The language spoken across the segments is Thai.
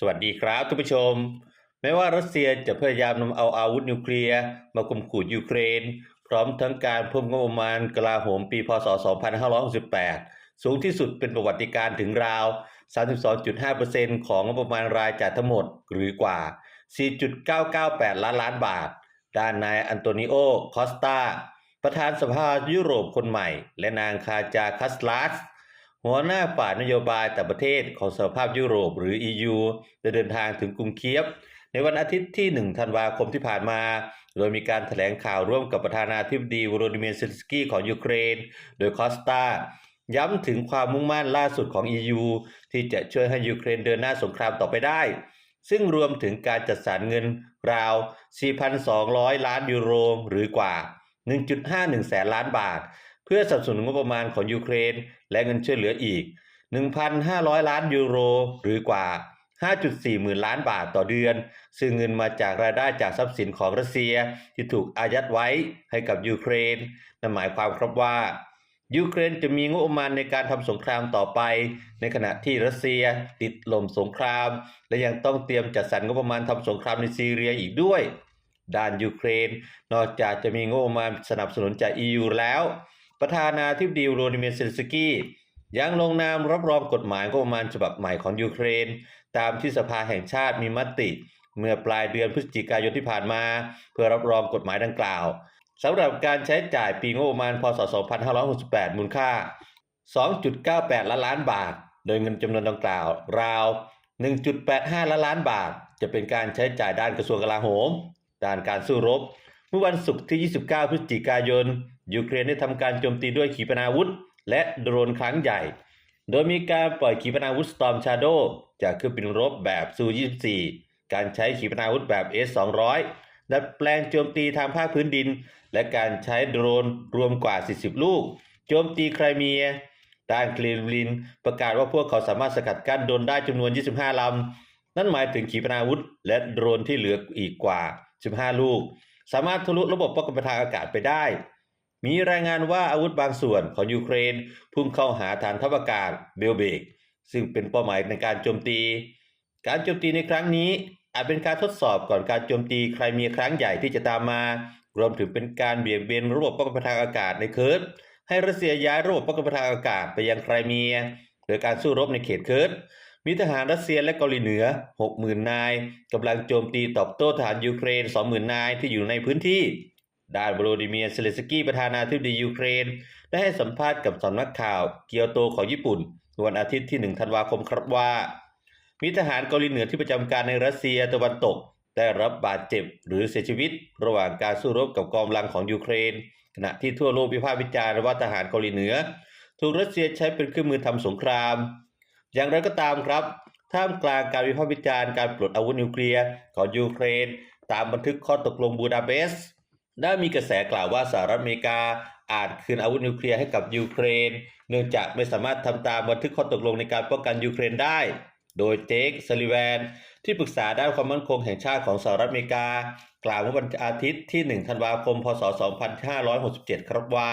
สวัสดีครับทุกผู้ชม แม้ว่ารัสเซียจะพยายามนำเอาอาวุธนิวเคลียร์มาข่มขู่ยูเครน พร้อมทั้งการเพิ่มงบประมาณกลาโหมปีพศ 2568 สูงที่สุดเป็นประวัติการถึงราว 32.5%ของงบประมาณรายจ่ายทั้งหมดหรือกว่า 4.998 ล้านล้านบาท ด้านนายอันโตนิโอ คอสตาประธานสภายุโรปคนใหม่ และนางคาจาคัสลัส หัวหน้าฝ่ายนโยบายต่างประเทศของสหภาพยุโรปหรือ EU ได้เดินทางถึงกรุงเคียฟ ในวันอาทิตย์ที่ 1 ธันวาคมที่ผ่านมา โดยมีการถแถลงข่าวร่วมกับประธานาธิบดีวโรดิเมียร์เซนสกี้ของยูเครน โดยคอสตาย้ำถึงความมุ่งมั่นล่าสุดของ EU ที่จะช่วยให้ยูเครนเดินหน้าสงครามต่อไปได้ ซึ่งรวมถึงการจัดสรรเงินราว 4,200 ล้านยูโรหรือกว่า 1.51 แสนล้านบาท เพื่อสนับสนุนงบประมาณของยูเครน และเงินช่วยเหลืออีก 1,500 ล้านยูโร หรือกว่า 5.4 หมื่นล้านบาทต่อเดือน ซึ่งเงินมาจากรายได้จากทรัพย์สินของรัสเซียที่ถูกอายัดไว้ให้กับยูเครนนั่นหมายความครับว่ายูเครนจะมีงบประมาณในการทำสงครามต่อไป ในขณะที่รัสเซียติดลมสงคราม และยังต้องเตรียมจัดสรรงบประมาณทำสงครามในซีเรียอีกด้วย ด้านยูเครน นอกจากจะมีงบประมาณสนับสนุนจาก EU แล้ว ประธานาธิบดีโรดิเมียเซนสกี้ยังลงนามรับรองกฎหมายงบประมาณฉบับใหม่ของยูเครน ตามที่สภาแห่งชาติมีมติ เมื่อปลายเดือนพฤศจิกายนที่ผ่านมา เพื่อรับรองกฎหมายดังกล่าวสำหรับการใช้จ่ายปีงบประมาณพศ 2568 มูลค่า 2.98 ล้านล้านบาท โดยเงินจำนวนดังกล่าว ราว 1.85 ล้านล้านบาท จะเป็นการใช้จ่ายด้านกระทรวงกลาโหม ด้านการสู้รบ เมื่อวันศุกร์ที่ 29 พฤศจิกายน ยูเครนได้ทำการโจมตีด้วยขีปนาวุธ และโดรนครั้งใหญ่ โดยมีการปล่อยขีปนาวุธ Storm Shadow จากเครื่องบินรบแบบซู 24 การใช้ขีปนาวุธแบบ S-200 ดัดแปลงโจมตีทางภาคพื้นดิน และการใช้โดรนรวมกว่า 40 ลูก โจมตีไครเมียด้านเคลมลินประกาศว่าพวกเขาสามารถสกัดกั้นโดรนได้จำนวน 25 ลำ นั่นหมายถึงขีปนาวุธ และโดรนที่เหลืออีกกว่า 15 ลูก สามารถทะลุระบบป้องกันทางอากาศไปได้ มีรายงานว่าอาวุธบางส่วนของยูเครนพุ่งเข้าหาฐานทัพอากาศเบลเบก ซึ่งเป็นเป้าหมายในการโจมตี การโจมตีในครั้งนี้อาจเป็นการทดสอบก่อนการโจมตีใครมีครั้งใหญ่ที่จะตามมารวมถึงเป็นการเบี่ยงเบนระบบป้องกันทางอากาศในเคิร์ดให้รัสเซียย้ายระบบป้องกันทางอากาศไปยังไครเมียโดยการสู้รบในเขตเคิร์ดมีทหารรัสเซียและเกาหลีเหนือ 60,000 นายกำลังโจมตีตอบโต้ทหารยูเครน 20,000 นายที่อยู่ในพื้นที่ ด้านโวโลดิเมียร์เซเลสกี้ประธานาธิบดียูเครน ได้ให้สัมภาษณ์กับสำนักข่าว เกียวโตของญี่ปุ่นวันอาทิตย์ที่ 1 ธันวาคมครับว่า มีทหารเกาหลีเหนือที่ประจำการในรัสเซียตะวันตก ได้รับบาดเจ็บหรือเสียชีวิต ระหว่างการสู้รบกับกองกำลังของยูเครน ขณะที่ทั่วโลกวิพากษ์วิจารณ์ว่าทหารเกาหลีเหนือ ถูกรัสเซียใช้เป็นเครื่องมือทำสงคราม อย่างไรก็ตามครับ ท่ามกลางการวิพากษ์วิจารณ์การปลดอาวุธนิวเคลียร์ของยูเครน ตามบันทึกข้อตกลงบูดาเปสต์ ได้มีกระแสกล่าวว่าสหรัฐอเมริกาอาจคืนอาวุธนิวเคลียร์ให้กับยูเครน เนื่องจากไม่สามารถทำตามบันทึกข้อตกลงในการป้องกันยูเครนได้ โดยเจคซลลิแวน ที่ปรึกษาด้านความมั่นคงแห่งชาติของสหรัฐอเมริกา กล่าวเมื่อวันอาทิตย์ที่ 1 ธันวาคม พศ 2567 ครับว่า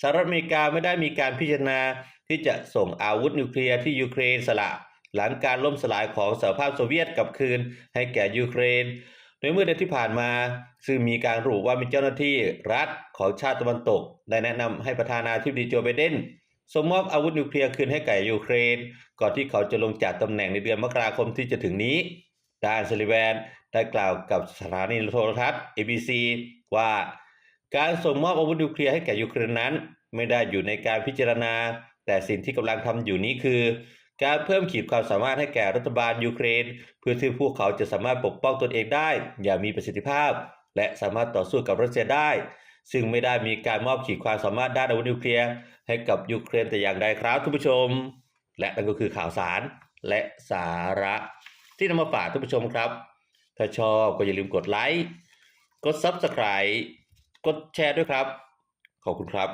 สหรัฐอเมริกาไม่ได้มีการพิจารณาที่จะส่งอาวุธนิวเคลียร์ที่ยูเครนสละ หลังการล่มสลายของสหภาพโซเวียตกลับคืนให้แก่ยูเครน โดยเมื่อเดือนที่ผ่านมาซึ่งมีการระบุว่ามีเจ้าหน้าที่รัฐของชาติตะวันตก ได้แนะนำให้ประธานาธิบดีโจไบเดนส่งมอบอาวุธนิวเคลียร์คืนให้แก่ยูเครน ก่อนที่เขาจะลงจากตำแหน่งในเดือนมกราคมที่จะถึงนี้ดานซิลิแวนได้กล่าวกับสถานีโทรทัศน์ ABC ว่า การส่งมอบอาวุธนิวเคลียร์ให้แก่ยูเครนนั้น ไม่ได้อยู่ในการพิจารณา แต่สิ่งที่กำลังทำอยู่นี้คือ การเพิ่มขีดความสามารถให้แก่รัฐบาลยูเครน เพื่อที่พวกเขาจะสามารถปกป้องตนเองได้ อย่างมีประสิทธิภาพ และสามารถต่อสู้กับรัสเซียได้ ซึ่งไม่ได้มีการมอบขีดความสามารถด้านอาวุธนิวเคลียร์ให้กับยูเครนแต่อย่างใดครับทุกผู้ชม และนั่นก็คือข่าวสารและสาระที่นำมาฝากท่านผู้ชมครับ ถ้าชอบก็อย่าลืมกดไลค์กด Subscribe กดแชร์ด้วยครับ ขอบคุณครับ